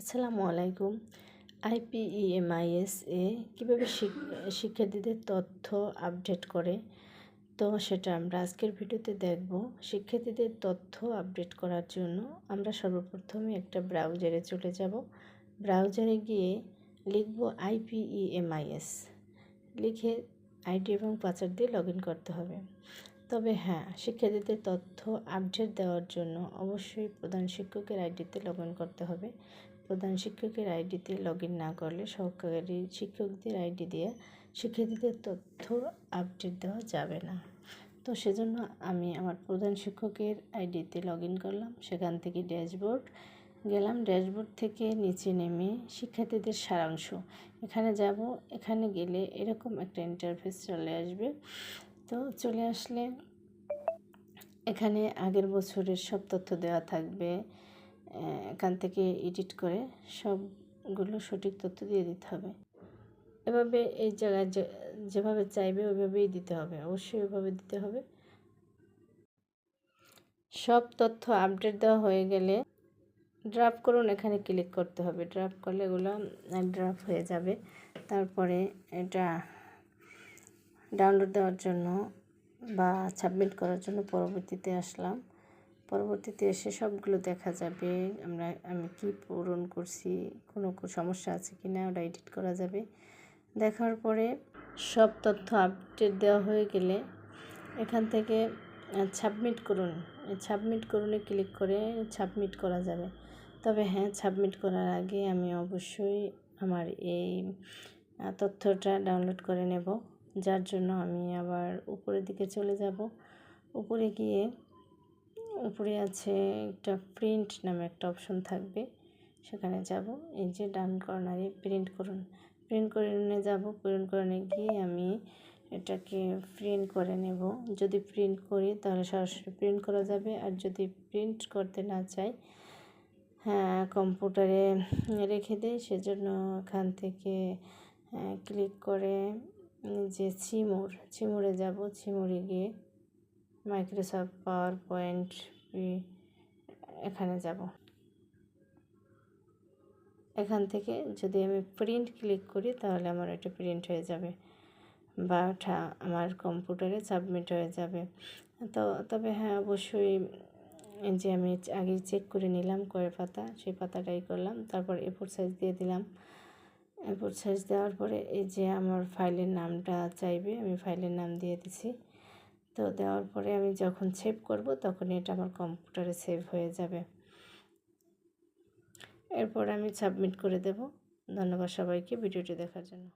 আসসালামু আলাইকুম। আইপিইএমআইএস এ কীভাবে শিক্ষার্থীদের তথ্য আপডেট করে? তো সেটা আমরা আজকের ভিডিওতে দেখব। শিক্ষার্থীদের তথ্য আপডেট করার জন্য আমরা সর্বপ্রথমে একটা ব্রাউজারে চলে যাব। ব্রাউজারে গিয়ে লিখব আইপিইএমআইএস লিখে আইডি এবং পাসওয়ার্ড দিয়ে লগ করতে হবে। তবে হ্যাঁ শিক্ষার্থীদের তথ্য আপডেট দেওয়ার জন্য অবশ্যই প্রধান শিক্ষকের আইডিতে লগ করতে হবে। প্রধান শিক্ষকের আইডিতে লগ না করলে সহকারী শিক্ষকদের আইডি দিয়ে শিক্ষার্থীদের তথ্য আপডেট দেওয়া যাবে না। তো সেজন্য আমি আমার প্রধান শিক্ষকের আইডিতে লগ করলাম, সেখান থেকে ড্যাশবোর্ড গেলাম। ড্যাশবোর্ড থেকে নিচে নেমে শিক্ষার্থীদের সারাংশ। এখানে যাব, এখানে গেলে এরকম একটা ইন্টারফেস চলে আসবে। তো চলে আসলে। এখানে আগের বছরের সব তথ্য দেওয়া থাকবে। এখান থেকে এডিট করে সবগুলো সঠিক তথ্য দিয়ে দিতে হবে। এভাবে এই জায়গায় যেভাবে চাইবে ওইভাবেই দিতে হবে। অবশ্যই ওইভাবে দিতে হবে। সব তথ্য আপডেট দেওয়া হয়ে গেলে ড্রাফ করুন, এখানে ক্লিক করতে হবে। ড্রাফ করলে এগুলো ড্রাফ হয়ে যাবে। তারপরে এটা ডাউনলোড দেওয়ার জন্য বা সাবমিট করার জন্য পরবর্তীতে আসলাম। পরবর্তীতে এসে সবগুলো দেখা যাবে। আমরা, আমি কি পূরণ করছি, কোনো সমস্যা আছে কি না ওটা এডিট করা যাবে। দেখার পরে সব তথ্য আপডেট দেওয়া হয়ে গেলে এখান থেকে সাবমিট করুন। সাবমিট করুনে ক্লিক করে সাবমিট করা যাবে। তবে হ্যাঁ সাবমিট করার আগে আমি অবশ্যই আমার এই তথ্যটা ডাউনলোড করে নেব। যার জন্য আমি আবার উপরের দিকে চলে যাব। উপরে গিয়ে উপরে আছে একটা প্রিন্ট নামে একটা অপশন থাকবে। সেখানে যাব। এই যে ডান কর্নারে প্রিন্ট করুন। প্রিন্ট করে নিয়ে যাব। প্রিন্ট করে গিয়ে আমি এটাকে প্রিন্ট করে নেব। যদি প্রিন্ট করি তাহলে সরাসরি প্রিন্ট করা যাবে। আর যদি প্রিন্ট করতে না চাই হ্যাঁ কম্পিউটারে রেখে দেয় সেজন্য এখান থেকে ক্লিক করে যে চিমুর চিমুরে যাব চিমুরে গিয়ে মাইক্রোসফট পাওয়ার পয়েন্ট এখানে যাব। এখান থেকে যদি আমি প্রিন্ট ক্লিক করি, তাহলে আমার এটা প্রিন্ট হয়ে যাবে বা আমার কম্পিউটারে সাবমিট হয়ে যাবে। তো, তবে হ্যাঁ অবশ্যই যে আমি আগে চেক করে নিলাম কয়ের পাতা, সেই পাতাটাই করলাম, তারপর এফোর সাইজ দিয়ে দিলাম। এরপর সাইজ দেওয়ার পরে এই যে আমার ফাইলের নামটা চাইবে, আমি ফাইলের নাম দিয়ে দিছি। তো দেওয়ার পরে আমি যখন সেভ করব, তখন এটা আমার কম্পিউটারে সেভ হয়ে যাবে। এরপর আমি সাবমিট করে দেব। ধন্যবাদ সবাইকে ভিডিওটি দেখার জন্য।